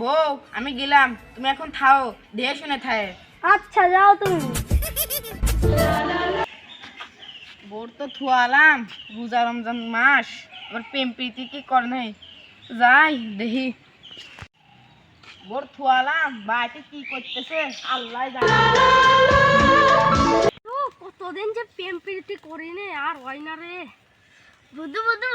বউ আমি গেলাম। তুমি এখন থাও দিয়ে শুনে থায়। আচ্ছা যাও তুমি। বোর তো থুয়ালাম রোজা রমজান মাস। আবার প্রেম প্রীতি কি কর নাই? যাই দেখি। বোর থুয়ালাম বাড়িতে কি করতেছে? আল্লাহ জানে। কতদিন যে প্রেম প্রীতি করি আর হয় না রে। বুধু বুধু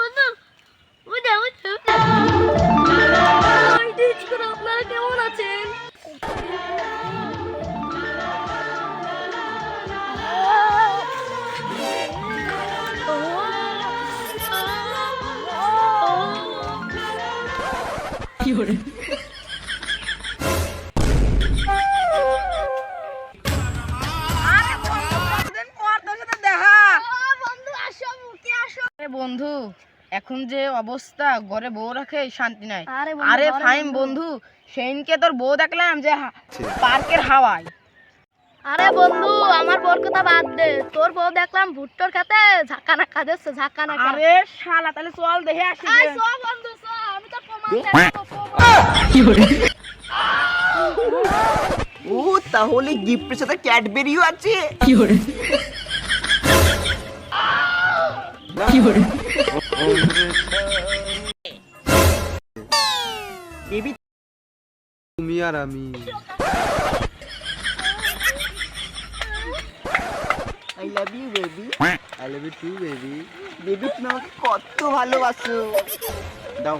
বন্ধু এখন যে অবস্থা ঘরে বউ রাখে শান্তি নাই। আরে ফাইন বন্ধু। সেইনকে তোর বউ দেখলাম যে পার্কের হাওয়ায়। আরে বন্ধু আমার বোর কথা বাদ দে। তোর বউ দেখলাম ভুট্টোর খেতে ঝাঁকা না খাদেছে ঝাঁকা না আরে শালা তাহলে চল দেখে আসি এই ও তাহলে গিফটের সাথে ক্যাডবেরিও আছে। কি বেবি তুমি আর আমি। I love you baby I love you too baby baby তুমি আমাকে কত ভালোবাসো। দাও।